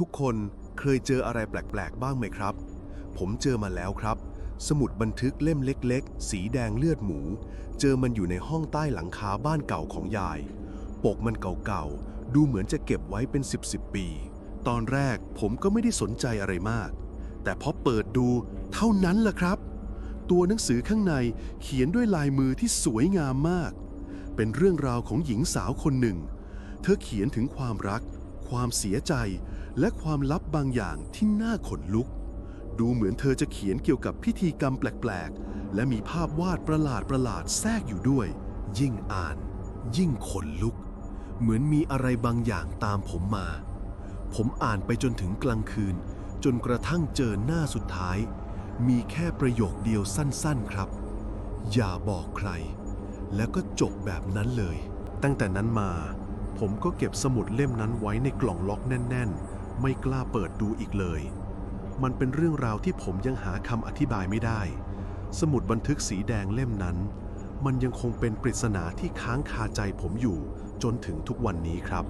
ทุกคนเคยเจออะไรแปลกๆ บ้างไหมครับ ผมเจอมาแล้วครับ สมุดบันทึกเล่มเล็ก ๆ สีแดงเลือดหมู เจอมันอยู่ในห้องใต้หลังคาบ้านเก่าของยาย ปกมันเก่าๆ ดูเหมือนจะเก็บไว้เป็น10บๆปี ตอนแรกผมก็ไม่ได้สนใจอะไรมาก แต่พอเปิดดูเท่านั้นแหละครับ ตัวหนังสือข้างในเขียนด้วยลายมือที่สวยงามมาก เป็นเรื่องราวของหญิงสาวคนหนึ่ง เธอเขียนถึงความรัก ความเสียใจ และความลับบางอย่างที่น่าขนลุก ดูเหมือนเธอจะเขียนเกี่ยวกับพิธีกรรมแปลก ๆ และมีภาพวาดประหลาดประหลาดแทรกอยู่ด้วย ยิ่งอ่าน ยิ่งขนลุก เหมือนมีอะไรบางอย่างตามผมมา ผมอ่านไปจนถึงกลางคืน จนกระทั่งเจอหน้าสุดท้าย มีแค่ประโยคเดียวสั้น ๆ ครับ อย่าบอกใคร แล้วก็จบแบบนั้นเลย ตั้งแต่นั้นมา ผมก็เก็บสมุดเล่มนั้นไว้ในกล่องล็อกแน่น ๆ ไม่กล้าเปิดดูอีกเลย มันเป็นเรื่องราวที่ผมยังหาคำอธิบายไม่ได้ สมุดบันทึกสีแดงเล่มนั้น มันยังคงเป็นปริศนาที่ค้างคาใจผมอยู่จนถึงทุกวันนี้ครับ